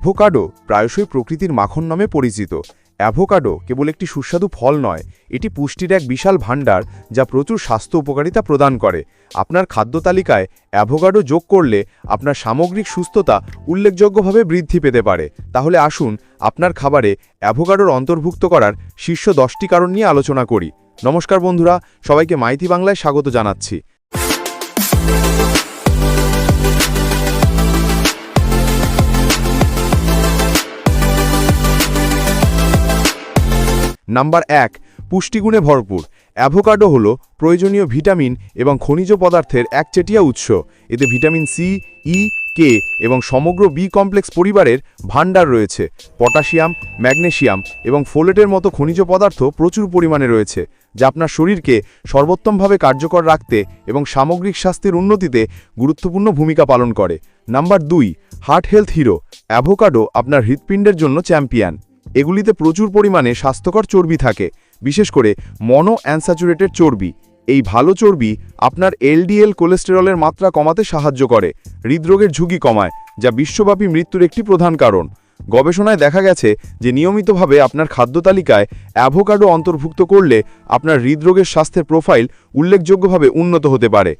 Avocado প্রায়শই প্রকৃতির মাখন নামে পরিচিত। অ্যাভোকাডো কেবল একটি সুস্বাদু ফল নয়, এটি পুষ্টির এক বিশাল ভাণ্ডার যা প্রচুর স্বাস্থ্য উপকারিতা প্রদান করে। আপনার খাদ্য তালিকায় অ্যাভোকাডো যোগ করলে আপনার সামগ্রিক সুস্থতা উল্লেখযোগ্যভাবে বৃদ্ধি পেতে পারে। তাহলে আসুন আপনার খাবারে অ্যাভোকাডোর অন্তর্ভুক্ত করার শীর্ষ দশটি কারণ নিয়ে আলোচনা করি। নমস্কার বন্ধুরা, সবাইকে মাইতি বাংলায় স্বাগত জানাচ্ছি। নাম্বার এক, পুষ্টিগুণে ভরপুর। অ্যাভোকাডো হল প্রয়োজনীয় ভিটামিন এবং খনিজ পদার্থের একচেটিয়া উৎস। এতে ভিটামিন সি, ই, কে এবং সমগ্র বি কমপ্লেক্স পরিবারের ভাণ্ডার রয়েছে। পটাশিয়াম, ম্যাগনেশিয়াম এবং ফোলেটের মতো খনিজ পদার্থ প্রচুর পরিমাণে রয়েছে, যা আপনার শরীরকে সর্বোত্তমভাবে কার্যকর রাখতে এবং সামগ্রিক স্বাস্থ্যের উন্নতিতে গুরুত্বপূর্ণ ভূমিকা পালন করে। নাম্বার দুই, হার্ট হেলথ হিরো। অ্যাভোকাডো আপনার হৃৎপিণ্ডের জন্য চ্যাম্পিয়ন। এগুলিতে প্রচুর পরিমাণে স্বাস্থ্যকর চর্বি থাকে, বিশেষ করে মনো অ্যানস্যাচুরেটেড চর্বি। এই ভালো চর্বি আপনার এলডিএল কোলেস্টেরলের মাত্রা কমাতে সাহায্য করে, হৃদরোগের ঝুঁকি কমায়, যা বিশ্বব্যাপী মৃত্যুর একটি প্রধান কারণ। গবেষণায় দেখা গেছে যে নিয়মিতভাবে আপনার খাদ্য তালিকায় অ্যাভোকাডো অন্তর্ভুক্ত করলে আপনার হৃদরোগের স্বাস্থ্যের প্রোফাইল উল্লেখযোগ্যভাবে উন্নত হতে পারে।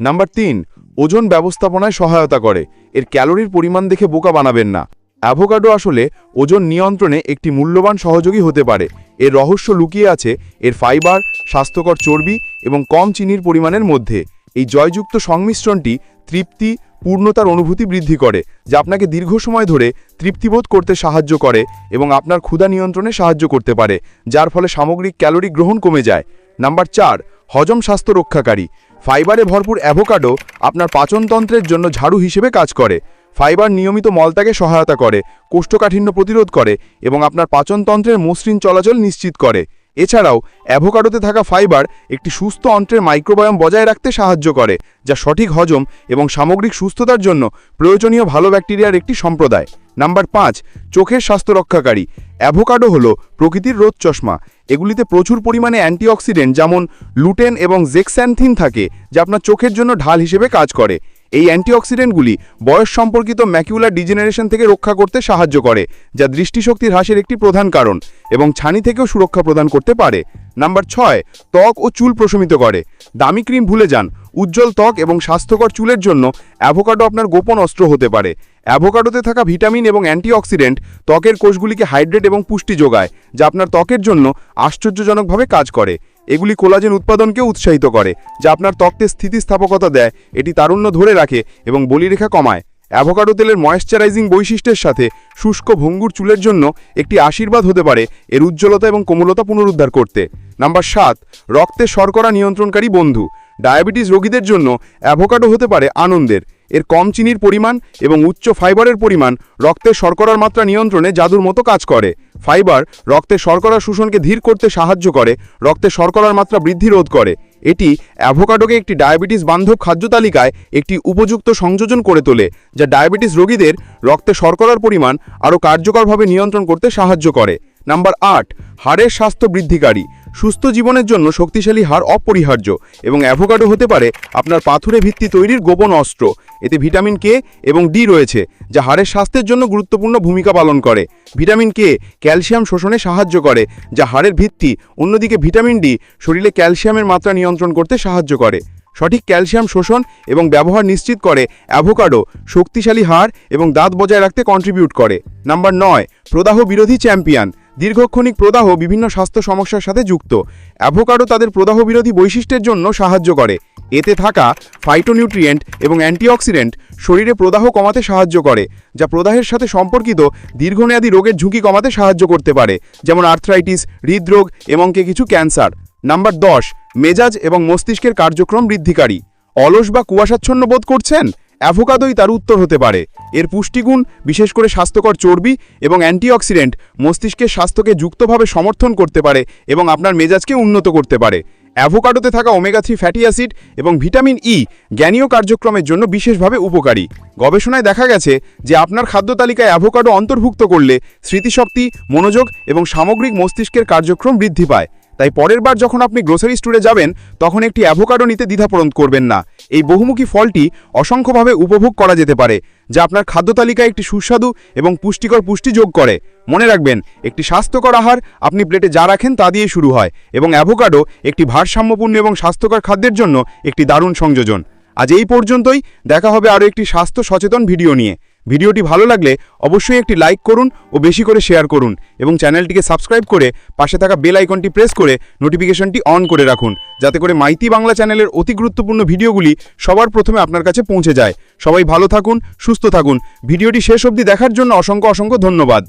নাম্বার তিন, ওজন ব্যবস্থাপনায় সহায়তা করে। এর ক্যালোরির পরিমাণ দেখে বোকা বানাবেন না। অ্যাভোকাডো আসলে ওজন নিয়ন্ত্রণে একটি মূল্যবান সহযোগী হতে পারে। এর রহস্য লুকিয়ে আছে এর ফাইবার, স্বাস্থ্যকর চর্বি এবং কম চিনির পরিমাণের মধ্যে। এই জয়যুক্ত সংমিশ্রণটি তৃপ্তি, পূর্ণতার অনুভূতি বৃদ্ধি করে, যা আপনাকে দীর্ঘ সময় ধরে তৃপ্তিবোধ করতে সাহায্য করে এবং আপনার ক্ষুধা নিয়ন্ত্রণে সাহায্য করতে পারে, যার ফলে সামগ্রিক ক্যালোরি গ্রহণ কমে যায়। নাম্বার চার, হজম স্বাস্থ্য রক্ষাকারী। ফাইবারে ভরপুর অ্যাভোকাডো আপনার পাচনতন্ত্রের জন্য ঝাড়ু হিসেবে কাজ করে। ফাইবার নিয়মিত মলত্যাগে সহায়তা করে, কোষ্ঠকাঠিন্য প্রতিরোধ করে এবং আপনার পাচনতন্ত্রের মসৃণ চলাচল নিশ্চিত করে। এছাড়াও, অ্যাভোকাডোতে থাকা ফাইবার একটি সুস্থ অন্ত্রের মাইক্রোবায়োম বজায় রাখতে সাহায্য করে, যা সঠিক হজম এবং সামগ্রিক সুস্থতার জন্য প্রয়োজনীয় ভালো ব্যাকটেরিয়ার একটি সম্প্রদায়। নাম্বার পাঁচ, চোখের স্বাস্থ্য রক্ষাকারী। অ্যাভোকাডো হলো প্রকৃতির রোদ চশমা। এগুলিতে প্রচুর পরিমাণে অ্যান্টিঅক্সিডেন্ট যেমন লুটেন এবং জেক্স্যান্থিন থাকে, যা আপনার চোখের জন্য ঢাল হিসেবে কাজ করে। এই অ্যান্টিঅক্সিডেন্টগুলি বয়স সম্পর্কিত ম্যাকিউলার ডিজেনারেশন থেকে রক্ষা করতে সাহায্য করে, যা দৃষ্টিশক্তির হ্রাসের একটি প্রধান কারণ এবং ছানি থেকেও সুরক্ষা প্রদান করতে পারে। নাম্বার ছয়, ত্বক ও চুল প্রশমিত করে। দামি ক্রিম ভুলে যান। উজ্জ্বল ত্বক এবং স্বাস্থ্যকর চুলের জন্য অ্যাভোকাডো আপনার গোপন অস্ত্র হতে পারে। অ্যাভোকাডোতে থাকা ভিটামিন এবং অ্যান্টিঅক্সিডেন্ট ত্বকের কোষগুলিকে হাইড্রেট এবং পুষ্টি যোগায়, যা আপনার ত্বকের জন্য আশ্চর্যজনকভাবে কাজ করে। এগুলি কোলাজেন উৎপাদনকেও উৎসাহিত করে, যা আপনার ত্বককে স্থিতিস্থাপকতা দেয়, এটি তারুণ্য ধরে রাখে এবং বলিরেখা কমায়। অ্যাভোকাডো তেলের ময়েশ্চারাইজিং বৈশিষ্ট্যের সাথে শুষ্ক ভঙ্গুর চুলের জন্য একটি আশীর্বাদ হতে পারে এর উজ্জ্বলতা এবং কোমলতা পুনরুদ্ধার করতে। নাম্বার সাত, রক্তে শর্করা নিয়ন্ত্রণকারী বন্ধু। ডায়াবেটিস রোগীদের জন্য অ্যাভোকাডো হতে পারে আনন্দের। এর কম চিনির পরিমাণ এবং উচ্চ ফাইবারের পরিমাণ রক্তের শর্করার মাত্রা নিয়ন্ত্রণে জাদুর মতো কাজ করে। ফাইবার রক্তে শর্করা শোষণকে ধীর করতে সাহায্য করে, রক্তে শর্করার মাত্রা বৃদ্ধি রোধ করে। এটি অ্যাভোকাডোকে একটি ডায়াবেটিস বান্ধব খাদ্য তালিকায় একটি উপযুক্ত সংযোজন করে তোলে, যা ডায়াবেটিস রোগীদের রক্তে শর্করার পরিমাণ আরও কার্যকরভাবে নিয়ন্ত্রণ করতে সাহায্য করে। নাম্বার আট, হাড়ের স্বাস্থ্য বৃদ্ধিকারী। সুস্থ জীবনের জন্য শক্তিশালী হাড় অপরিহার্য এবং অ্যাভোকাডো হতে পারে আপনার পাথুরে ভিত্তি তৈরির গোপন অস্ত্র। এতে ভিটামিন কে এবং ডি রয়েছে, যা হাড়ের স্বাস্থ্যের জন্য গুরুত্বপূর্ণ ভূমিকা পালন করে। ভিটামিন কে ক্যালসিয়াম শোষণে সাহায্য করে, যা হাড়ের ভিত্তি। অন্যদিকে ভিটামিন ডি শরীরে ক্যালসিয়ামের মাত্রা নিয়ন্ত্রণ করতে সাহায্য করে। সঠিক ক্যালসিয়াম শোষণ এবং ব্যবহার নিশ্চিত করে অ্যাভোকাডো শক্তিশালী হাড় এবং দাঁত বজায় রাখতে কন্ট্রিবিউট করে। নাম্বার নয়, প্রদাহ বিরোধী চ্যাম্পিয়ন। দীর্ঘক্ষণিক প্রদাহ বিভিন্ন স্বাস্থ্য সমস্যার সাথে যুক্ত। অ্যাভোকাডো তাদের প্রদাহ বিরোধী বৈশিষ্ট্যের জন্য সাহায্য করে। এতে থাকা ফাইটোনিউট্রিয়েন্ট এবং অ্যান্টিঅক্সিডেন্ট শরীরে প্রদাহ কমাতে সাহায্য করে, যা প্রদাহের সাথে সম্পর্কিত দীর্ঘমেয়াদী রোগের ঝুঁকি কমাতে সাহায্য করতে পারে, যেমন আর্থ্রাইটিস হৃদরোগ এবং কে কিছু ক্যান্সার। নাম্বার দশ, মেজাজ এবং মস্তিষ্কের কার্যক্রম বৃদ্ধিকারী। অলস বা কুয়াশাচ্ছন্ন বোধ করছেন? অ্যাভোকাদোই তার উত্তর হতে পারে। এর পুষ্টিগুণ, বিশেষ করে স্বাস্থ্যকর চর্বি এবং অ্যান্টিঅক্সিডেন্ট, মস্তিষ্কের স্বাস্থ্যকে যুক্তভাবে সমর্থন করতে পারে এবং আপনার মেজাজকে উন্নত করতে পারে। অ্যাভোকাডোতে থাকা ওমেগা থ্রি ফ্যাটি অ্যাসিড এবং ভিটামিন ই জ্ঞানীয় কার্যক্রমের জন্য বিশেষভাবে উপকারী। গবেষণায় দেখা গেছে যে আপনার খাদ্য তালিকায় অ্যাভোকাডো অন্তর্ভুক্ত করলে স্মৃতিশক্তি, মনোযোগ এবং সামগ্রিক মস্তিষ্কের কার্যক্রম বৃদ্ধি পায়। তাই পরের বার যখন আপনি গ্রোসারি স্টোরে যাবেন, তখন একটি অ্যাভোকাডো নিতে দ্বিধাপ্রণ করবেন না। এই বহুমুখী ফলটি অসংখ্যভাবে উপভোগ করা যেতে পারে, যা আপনার খাদ্য তালিকায় একটি সুস্বাদু এবং পুষ্টিকর পুষ্টি যোগ করে। মনে রাখবেন, একটি স্বাস্থ্যকর আহার আপনি প্লেটে যা রাখেন তা দিয়ে শুরু হয় এবং অ্যাভোকাডো একটি ভারসাম্যপূর্ণ এবং স্বাস্থ্যকর খাদ্যের জন্য একটি দারুণ সংযোজন। আজ এই পর্যন্তই, দেখা হবে আরও একটি স্বাস্থ্য সচেতন ভিডিও নিয়ে। ভিডিওটি ভালো লাগলে অবশ্যই একটি লাইক করুন ও বেশি করে শেয়ার করুন এবং চ্যানেলটিকে সাবস্ক্রাইব করে পাশে থাকা বেল আইকনটি প্রেস করে নোটিফিকেশনটি অন করে রাখুন, যাতে করে মাইতি বাংলা চ্যানেলের অতি গুরুত্বপূর্ণ ভিডিওগুলি সবার প্রথমে আপনার কাছে পৌঁছে যায়। সবাই ভালো থাকুন, সুস্থ থাকুন। ভিডিওটি শেষ অবধি দেখার জন্য অসংখ্য অসংখ্য ধন্যবাদ।